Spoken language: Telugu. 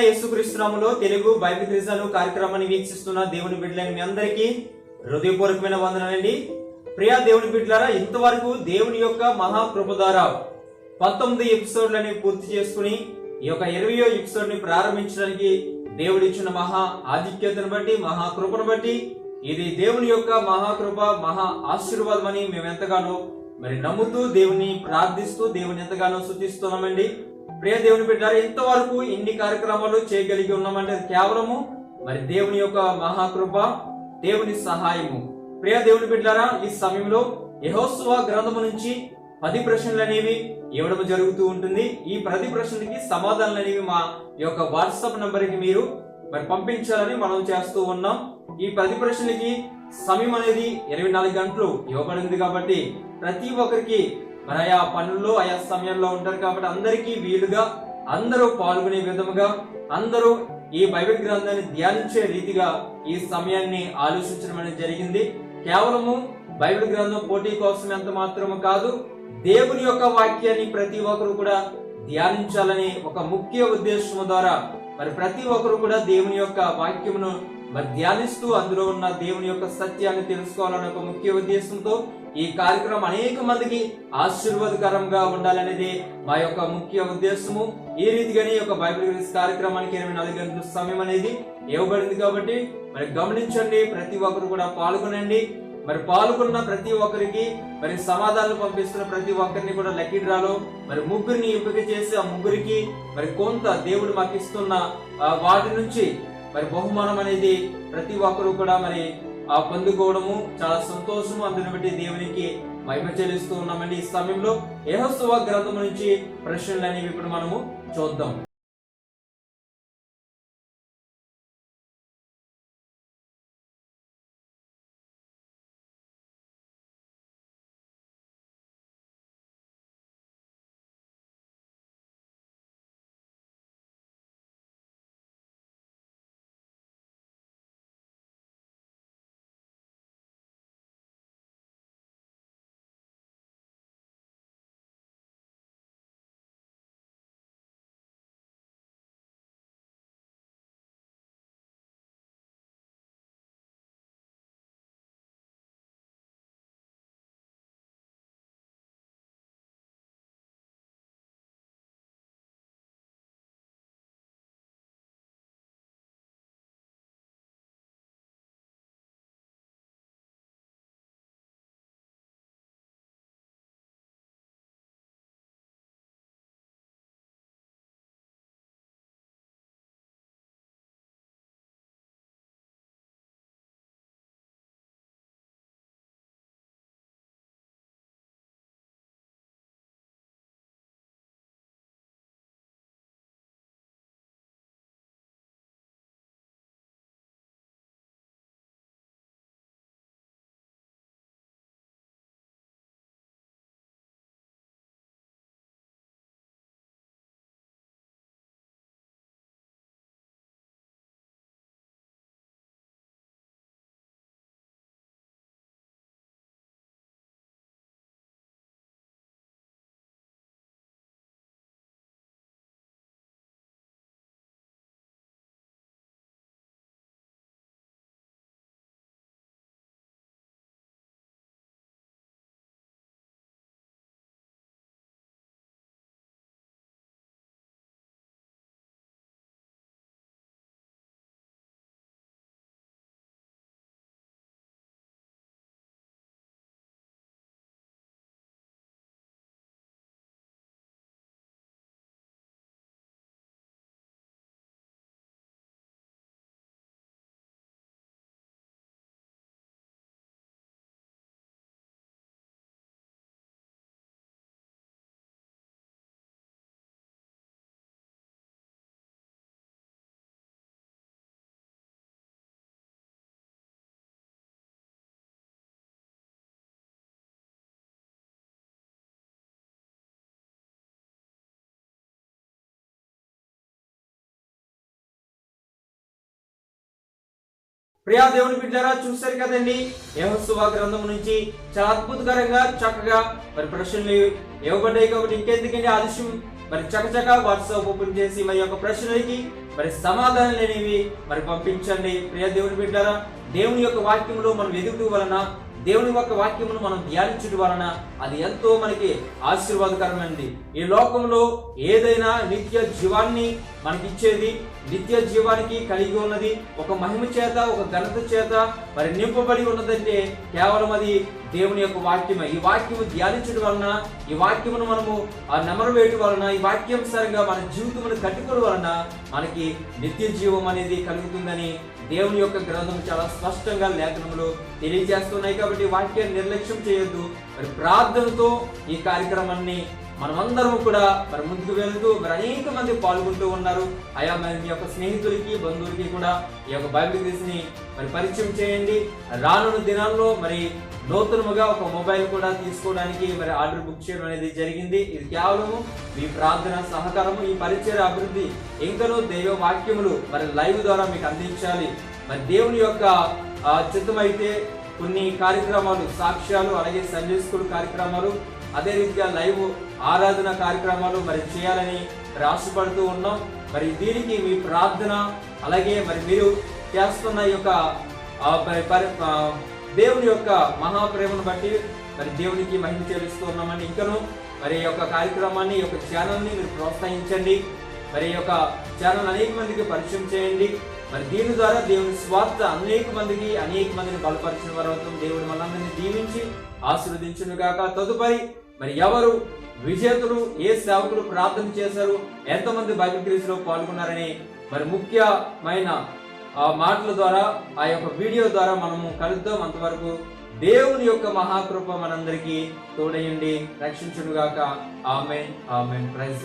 యేసుక్రీస్తునాములో తెలుగు బైబిల్ క్రిజాలు కార్యక్రమాన్ని వీక్షిస్తున్న దేవుని బిడ్డలైన మీ అందరికీ హృదయపూర్వకమైన వందనాలండి. ప్రియా దేవుని బిడ్డలారా ఇంతవరకు దేవుని యొక్క మహాప్రభు ద్వారా పంతొమ్మిది ఎపిసోడ్లని పూర్తి చేసుకుని ఈ యొక్క ఇరవయో ఎపిసోడ్ని ప్రారంభించడానికి దేవుడు ఇచ్చిన మహా ఆధిక్యతను బట్టి మహాకృపను బట్టి ఇది దేవుని యొక్క మహాకృప మహా ఆశీర్వాదం అని మేము ఎంతగానో మరి నమ్ముతూ దేవుని ప్రార్థిస్తూ దేవుని ఎంతగానో శుద్ధిస్తున్నామండి ప్రియ దేవుని బిడ్డారు ఇంతవరకు ఇన్ని కార్యక్రమాలు చేయగలిగి ఉన్నామంటే కేవలము మరి దేవుని యొక్క మహాకృప దేవుని సహాయము. ప్రియ దేవుని బిడ్డారా ఈ సమయంలో యహోత్సవ గ్రంథము నుంచి పది ప్రశ్నలు అనేవి ఇవ్వడం జరుగుతూ ఉంటుంది. ఈ ప్రతి ప్రశ్నలకి సమాధానాలు అనేవి మా యొక్క వాట్సాప్ నంబర్కి మీరు మరి పంపించాలని మనం చేస్తూ ఉన్నాం. ఈ పది ప్రశ్నలకి సమయం అనేది ఇరవై నాలుగు గంటలు ఇవ్వబడింది కాబట్టి ప్రతి ఒక్కరికి మరి ఆయా పనుల్లో ఆయా సమయంలో ఉంటారు కాబట్టి అందరికీ వీలుగా అందరూ పాల్గొనే విధముగా అందరూ ఈ బైబిల్ గ్రంథాన్ని ధ్యానించే రీతిగా ఈ సమయాన్ని ఆలోచించడం అనేది జరిగింది. కేవలము బైబిల్ గ్రంథం పోటీ కోసం ఎంత మాత్రము కాదు దేవుని యొక్క వాక్యాన్ని ప్రతి ఒక్కరు కూడా ధ్యానించాలని ఒక ముఖ్య ఉద్దేశము ద్వారా మరి ప్రతి ఒక్కరు కూడా దేవుని యొక్క వాక్యమును మరి ధ్యానిస్తూ అందులో ఉన్న దేవుని యొక్క సత్యాన్ని తెలుసుకోవాలనే ఒక ముఖ్య ఉద్దేశంతో ఈ కార్యక్రమం అనేక మందికి ఆశీర్వాదకరంగా ఉండాలనేది మా యొక్క ముఖ్య ఉద్దేశము. ఈ రీతిగానే ఈ యొక్క బైబిల్ గురించి కార్యక్రమానికి ఇరవై నాలుగు గంటల సమయం అనేది ఇవ్వబడింది కాబట్టి మరి గమనించండి ప్రతి ఒక్కరు కూడా పాల్గొనండి. మరి పాల్గొన్న ప్రతి ఒక్కరికి మరి సమాధానాలు పంపిస్తున్న ప్రతి ఒక్కరిని కూడా లక్కీ డ్రాలో మరి ముగ్గురిని ఎంపిక చేసి ఆ ముగ్గురికి మరి కొంత దేవుడు మాకు ఇస్తున్న వాటి నుంచి మరి బహుమానం అనేది ప్రతి ఒక్కరు కూడా మరి ఆ పొందుకోవడము చాలా సంతోషము అందుని బట్టి దేవునికి మహిమ చెల్లిస్తూ ఉన్నామండి. ఈ సమయంలో యెహోషువ గ్రంథం నుంచి ప్రశ్నలు అనేవి ఇప్పుడు మనము చూద్దాం. ప్రియా దేవుని బిడ్డారా చూశారు కదండి? యహోసువ గ్రంథం నుంచి చాలా అద్భుతకరంగా చక్కగా మరి ప్రశ్నలు ఇవ్వబడ్డాయి కాబట్టి ఇంకెందుకండి ఆలస్యం? మరి చకచక వాట్సాప్ ఓపెన్ చేసి మరి యొక్క ప్రశ్నలకి మరి సమాధానం లేనివి మరి పంపించండి. ప్రియ దేవుని బిడ్డారా దేవుని యొక్క వాక్యంలో మనం ఎదుగుతూ వలన దేవుని యొక్క వాక్యమును మనం ధ్యానించడం వలన అది ఎంతో మనకి ఆశీర్వాదకరమైనది. ఈ లోకంలో ఏదైనా నిత్య జీవాన్ని మనకిచ్చేది నిత్య జీవానికి కలిగి ఉన్నది ఒక మహిమ చేత ఒక ఘనత చేత మరి నింపబడి ఉన్నదంటే కేవలం అది దేవుని యొక్క వాక్యమే. ఈ వాక్యము ధ్యానించడం వలన ఈ వాక్యమును మనము ఆ నెమరు వేయటం వలన ఈ వాక్యానుసారంగా మన జీవితమును కట్టుకోవడం వలన మనకి నిత్య జీవం అనేది కలుగుతుందని దేవుని యొక్క గ్రంథం చాలా స్పష్టంగా లేఖనములు తెలియజేస్తున్నాయి కాబట్టి వాక్యాన్ని నిర్లక్ష్యం చేయొద్దు. మరి ప్రార్థనతో ఈ కార్యక్రమాన్ని మనమందరము కూడా మరి ముందుకు వెళ్తూ మరి అనేక మంది పాల్గొంటూ ఉన్నారు. అయా మరి మీ యొక్క స్నేహితులకి బంధువులకి కూడా ఈ యొక్క బైబిల్ క్విజ్ని మరి పరిచయం చేయండి. రానున్న దినాల్లో మరి నూతనముగా ఒక మొబైల్ కూడా తీసుకోవడానికి మరి ఆర్డర్ బుక్ చేయడం అనేది జరిగింది. ఇది కేవలము మీ ప్రార్థన సహకారము ఈ పరిచయ అభివృద్ధి ఇంకనూ దైవ వాక్యములు మరి లైవ్ ద్వారా మీకు అందించాలి. మరి దేవుని యొక్క చిత్తమైతే కొన్ని కార్యక్రమాలు సాక్ష్యాలు అలాగే సండే స్కూల్ కార్యక్రమాలు అదే రీతిగా లైవ్ ఆరాధన కార్యక్రమాలు మరి చేయాలని రాసిపడుతూ ఆశపడుతూ ఉన్నాం. మరి దీనికి మీ ప్రార్థన అలాగే మరి మీరు చేస్తున్న ఈ యొక్క దేవుని యొక్క మహాప్రేమను బట్టి మరి దేవునికి మహిమ చెల్లిస్తూ ఉన్నామని ఇంకను మరి యొక్క కార్యక్రమాన్ని యొక్క ఛానల్ని మీరు ప్రోత్సహించండి. మరి యొక్క ఛానల్ అనేక మందికి పరిచయం చేయండి. మరి దీని ద్వారా దేవుని స్వార్థ అనేక మందికి అనేక మందిని బలపరిచిన వారు అవుతాం. దేవుడు మనందరినీ దీవించి ఆశీర్వదించును కాక తదుపరి మరి ఎవరు విజేతలు ఏ సేవకులు ప్రార్థన చేశారు ఎంతమంది బైబిల్ క్రీస్లో పాల్గొన్నారని మరి ముఖ్యమైన ఆ మాటల ద్వారా ఆ యొక్క వీడియో ద్వారా మనము కలుద్దాం. అంతవరకు దేవుని యొక్క మహాకృప మనందరికీ తోడయండి రక్షించుడుగాక ఆమె ఆమె ప్రైజ్